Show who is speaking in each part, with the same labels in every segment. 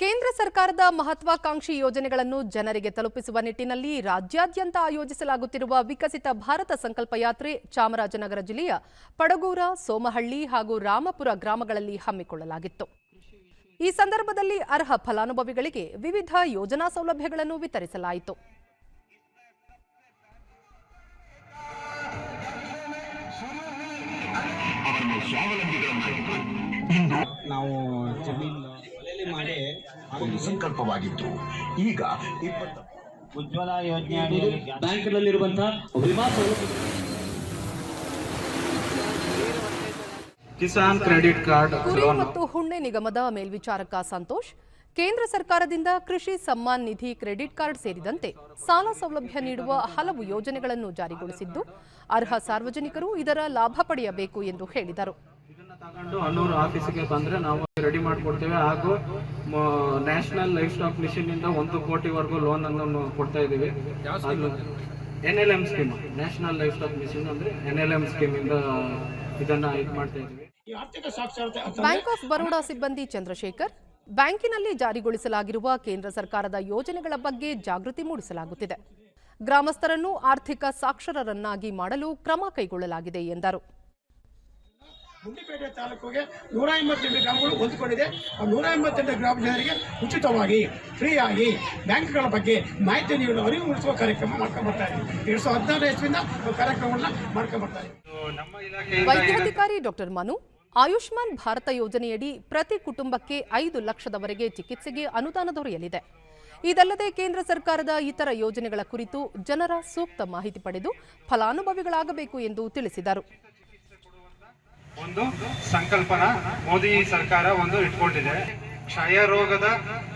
Speaker 1: ಕೇಂದ್ರ ಸರ್ಕಾರದ ಮಹತ್ವಾಕಾಂಕ್ಷಿ ಯೋಜನೆಗಳನ್ನು ಜನರಿಗೆ ತಲುಪಿಸುವ ನಿಟ್ಟಿನಲ್ಲಿ ರಾಜ್ಯಾದ್ಯಂತ ಆಯೋಜಿಸಲಾಗುತ್ತಿರುವ ವಿಕಸಿತ ಭಾರತ ಸಂಕಲ್ಪ ಯಾತ್ರೆ ಚಾಮರಾಜನಗರ ಜಿಲ್ಲೆಯ ಪಡಗೂರ ಸೋಮಹಳ್ಳಿ ಹಾಗೂ ರಾಮಪುರ ಗ್ರಾಮಗಳಲ್ಲಿ ಹಮ್ಮಿಕೊಳ್ಳಲಾಗಿತ್ತು. ಈ ಸಂದರ್ಭದಲ್ಲಿ ಅರ್ಹ ಫಲಾನುಭವಿಗಳಿಗೆ ವಿವಿಧ ಯೋಜನಾ ಸೌಲಭ್ಯಗಳನ್ನು ವಿತರಿಸಲಾಯಿತು.
Speaker 2: ನಾವು ಮಾಡಿ
Speaker 3: ಒಂದು ಸಂಕಲ್ಪವಾಗಿತ್ತು. ಈಗ ಇಪ್ಪತ್ತ
Speaker 2: ಉಜ್ವಲ ಯೋಜನೆ
Speaker 4: ಬ್ಯಾಂಕ್ನಲ್ಲಿರುವಂತಹ ವಿಮಾ ಸೌಲಭ್ಯ.
Speaker 5: ಕಿಸಾನ್ ಕ್ರೆಡಿಟ್ ಕಾರ್ಡ್
Speaker 1: ಕುರಿ ಮತ್ತು ಹುಣ್ಣೆ ನಿಗಮದ ಮೇಲ್ವಿಚಾರಕ ಸಂತೋಷ್ ಕೇಂದ್ರ ಸರ್ಕಾರದಿಂದ ಕೃಷಿ ಸಮ್ಮಾನ್ ನಿಧಿ ಕ್ರೆಡಿಟ್ ಕಾರ್ಡ್ ಸೇರಿದಂತೆ ಸಾಲ ಸೌಲಭ್ಯ ನೀಡುವ ಹಲವು ಯೋಜನೆಗಳನ್ನು ಜಾರಿಗೊಳಿಸಿದ್ದು ಅರ್ಹ ಸಾರ್ವಜನಿಕರು ಇದರ ಲಾಭ ಪಡೆಯಬೇಕು ಎಂದು ಹೇಳಿದರು.
Speaker 5: ತಗೊಂಡು ಅನ್ನೂರು ಆಫೀಸಿಗೆ ಬಂದರೆ ನಾವು ರೆಡಿ ಮಾಡಿಕೊಡ್ತೇವೆ. ಹಾಗೂ ನ್ಯಾಷನಲ್ ಲೈಫ್ ಸ್ಟಾಕ್ ಮಿಷನ್ನಿಂದ ಇಂದ ಒಂದು ಕೋಟಿವರೆಗೂ ಲೋನ್ ಅನ್ನು ಕೊಡ್ತಾ ಇದ್ದೀವಿ. N L M scheme national livestock mission ಅಂದರೆ ಎನ್ ಎಲ್ ಎಂ ಸ್ಕೀಮಿಂದ ಇದನ್ನ ಇದು ಮಾಡ್ತಾ ಇದ್ದೀವಿ.
Speaker 1: ಬ್ಯಾಂಕ್ ಆಫ್ ಬರೋಡಾ ಸಿಬ್ಬಂದಿ ಚಂದ್ರಶೇಖರ್ ಬ್ಯಾಂಕಿನಲ್ಲಿ ಜಾರಿಗೊಳಿಸಲಾಗಿರುವ ಕೇಂದ್ರ ಸರ್ಕಾರದ ಯೋಜನೆಗಳ ಬಗ್ಗೆ ಜಾಗೃತಿ ಮೂಡಿಸಲಾಗುತ್ತಿದೆ. ಗ್ರಾಮಸ್ಥರನ್ನು ಆರ್ಥಿಕ ಸಾಕ್ಷರರನ್ನಾಗಿ ಮಾಡಲು ಕ್ರಮ ಕೈಗೊಳ್ಳಲಾಗಿದೆ ಎಂದರು.
Speaker 6: ಗುಂಡಿಪೇಟೆ ತಾಲೂಕಿಗೆ ನೂರ ಎಂಬತ್ತೆಂಟು ಗ್ರಾಮಗಳು ಹೊಂದಿಕೊಂಡಿದೆ. ಆ ನೂರ ಎಂಬತ್ತೆಂಟು ಗ್ರಾಮ ಜನರಿಗೆ ಉಚಿತವಾಗಿ, ಫ್ರೀಯಾಗಿ ಬ್ಯಾಂಕ್ಗಳ ಬಗ್ಗೆ ಮಾಹಿತಿ ನೀಡಲು ಅರಿವು ಮೂಡಿಸುವ ಕಾರ್ಯಕ್ರಮ ಮಾಡ್ಕೊಂಡು ಬರ್ತಾ ಇದ್ದೀವಿ ಎರಡು ಸಾವಿರದ ಹದಿನಾರು ಇಸ್ವಿಯಿಂದ ಕಾರ್ಯಕ್ರಮಗಳನ್ನ ಮಾಡ್ಕೊಂಡು ಬರ್ತಾ ಇದ್ದೀವಿ
Speaker 5: ನಮ್ಮ ಇಲಾಖೆಯಿಂದ
Speaker 1: ವೈದ್ಯಾಧಿಕಾರಿ ಡಾಕ್ಟರ್ ಮನು, ಆಯುಷ್ಮಾನ್ ಭಾರತ ಯೋಜನೆಯಡಿ ಪ್ರತಿ ಕುಟುಂಬಕ್ಕೆ ಐದು ಲಕ್ಷದವರೆಗೆ ಚಿಕಿತ್ಸೆಗೆ ಅನುದಾನ ದೊರೆಯಲಿದೆ. ಇದಲ್ಲದೆ ಕೇಂದ್ರ ಸರ್ಕಾರದ ಇತರ ಯೋಜನೆಗಳ ಕುರಿತು ಜನರ ಸೂಕ್ತ ಮಾಹಿತಿ ಪಡೆದು ಫಲಾನುಭವಿಗಳಾಗಬೇಕು ಎಂದು ತಿಳಿಸಿದರು.
Speaker 5: ಒಂದು ಸಂಕಲ್ಪನ ಮೋದಿ ಸರ್ಕಾರ ಒಂದು ಇಟ್ಕೊಂಡಿದೆ. ಕ್ಷಯ ರೋಗದ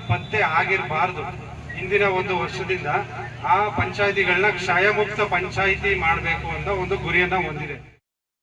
Speaker 5: ಪತ್ತೆ ಆಗಿರಬಾರ್ದು. ಹಿಂದಿನ ಒಂದು ವರ್ಷದಿಂದ ಆ ಪಂಚಾಯಿತಿಗಳನ್ನ ಕ್ಷಯಮುಕ್ತ ಪಂಚಾಯಿತಿ ಮಾಡಬೇಕು ಅಂತ ಒಂದು ಗುರಿಯನ್ನ ಹೊಂದಿದೆ.